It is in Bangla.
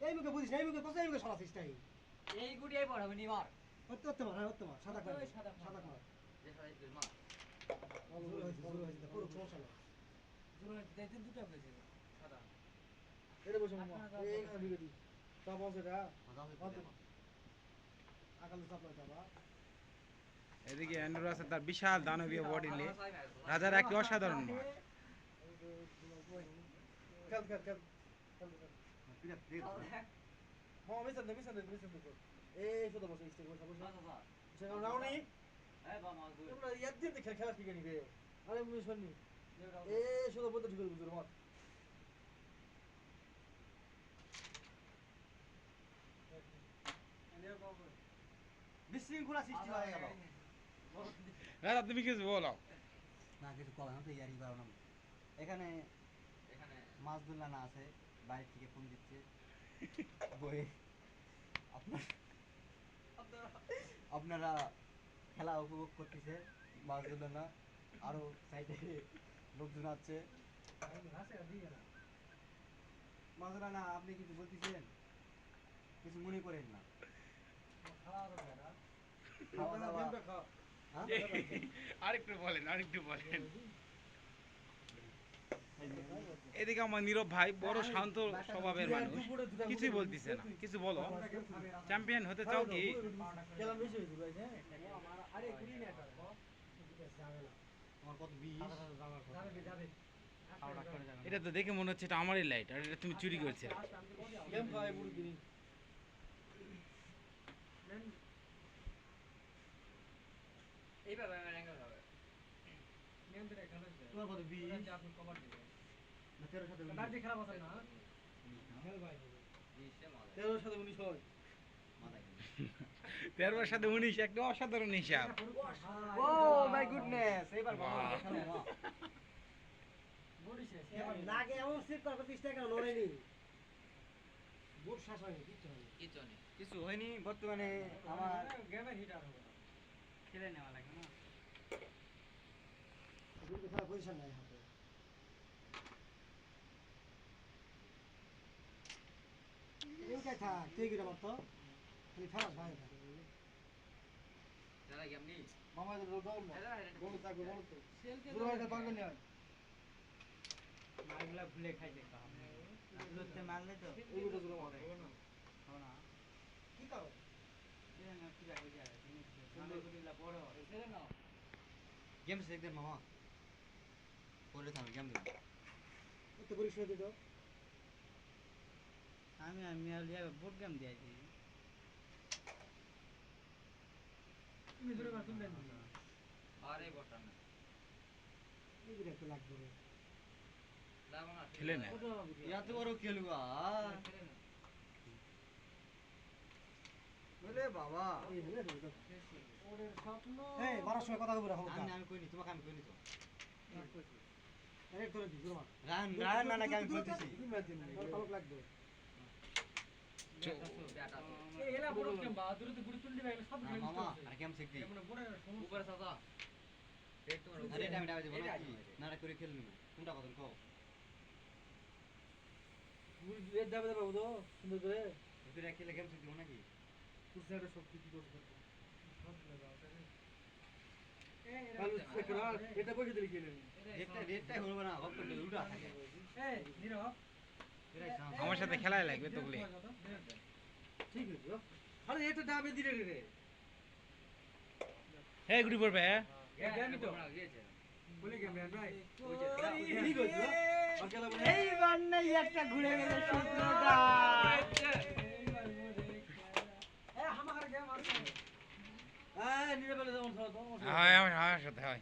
এই মুখে বুঝিস এই মুখে কোথায় এই মুখে সরাসিস তাই এই গুটিয়াই পড়াবে নি মার হতে হতে মার হতে মার সাদা কর সাদা সাদা কর যে সাদা ইট মার জোর হয়েছে জোর হয়েছে পুরো সমস্যা নেই জোর দেখতে দুটো পেয়েছে সাদা এটা বসে মামা এই না দিকে দি চাপ আছে এটা আকালে চাপ না চাপা এদিকে অ্যান্ড্রু আছে তার বিশাল দানবীয় বডি নিয়ে রাজার একটি অসাধারণ মাঠ খেল নিবে আরে শুনি শুধু বলতে মত বিশৃঙ্খলা সৃষ্টি হয়ে গেল তুমি কিছু বলো। না কিছু কবে তো ইয়ারি এখানে এখানে মাছদুল্লা না আছে বাইরে থেকে ফোন দিচ্ছে। বই। আপনার আপনারা খেলা উপভোগ করতেছে মাছদুল্লা না। আরও সাইডে লোকজন আছে। না আপনি কিছু বলতেছেন? কিছু মনে করেন না। খাওয়া দাওয়া হ্যাঁ? আরেকটু বলেন আরেকটু বলেন। এদিকে আমার নীরব ভাই বড় শান্ত স্বভাবের মানুষ। কিছুই বলতেছে না। কিছু বলো। চ্যাম্পিয়ন হতে চাও কি? হ্যাঁ এটা তো দেখে মনে হচ্ছে এটা আমারই লাইট আর এটা তুমি চুরি করছে খায় বুড়ি কিনি এইভাবে অ্যাঙ্গেল হবে। নিয়ন্ত্রণ এখানে তোমার কত বিষ আপনি কভার দিবেন। না তেরো সাথে ব্যাটারি খারাপ আছে না? খেল ভাই সাথে হয়। তেরোর সাথে উনিশ অসাধারণ হিসাব। ও মাই গুডনেস এবার লাগে এমন সিট কিছু কিছু হয়নি বর্তমানে আমার গেমের হিটার হবে। খেলে নেওয়া লাগে না। পজিশন নাই হাতে? এমকাই থাক তুই গিয়ে মারতো খালি ফেলাস ভাই গেম নেই মামা তো এরা গোল থাকবে গোল তো সেলকে দূর হয়ে পারবে না মাইগুলা ভুলে খাইছে কাম লুটতে মারলে তো এই গুলো হবে। না। কি করো ছেড়ে দে মামা পরে থামে গেম দিন একটু পরিষ্কার দিত আমি আমি বোর্ড গেম দিয়েছি তুমি ধরে মার তুলবেন আরে বটন এই গুলো একটু লাগবে রে লাগো না খেলে নেয় ইয়া তো বড় খেলব বাবা। এই রে রে ওরের স্বপ্ন এই মারার সময় কথা বলবে হোক আমি আমি কইনি তোমাকে আমি কইনি তো। ডাইরেক্ট ধরে দিই দূর রান রান না নাকি আমি বলতেছি পালক লাগবে। এলা বড় কেম বাহাদুর তো গুড়ি তুললি ভাই সব না, মামা আর গেম শেখ দিই বড় উপরে সাদা এই তোমার আরে এটা আমি ডাবে না কি করে খেলবি না। কোনটা কথা কও? এর যাবে যাবে তো সুন্দর করে। এটা খেলে গেম শেখ দিব নাকি? সব কিছু করতে এই এটা দিলে কিনে রেটটাই হলো না করলে উল্টা আমার সাথে খেলায় লাগবে তোগুলি। ঠিক আছে আরে এটা দাবে দিলে রে। হে গুড়ি পড়বে হ্যাঁ গেমি তো বলে গেমি নাই ঠিক আছে আজকাল এইবার একটা ঘুরে গেল সূত্রটা এ আমার গেম আছে হ্যাঁ হয় আমার সাথে হয়।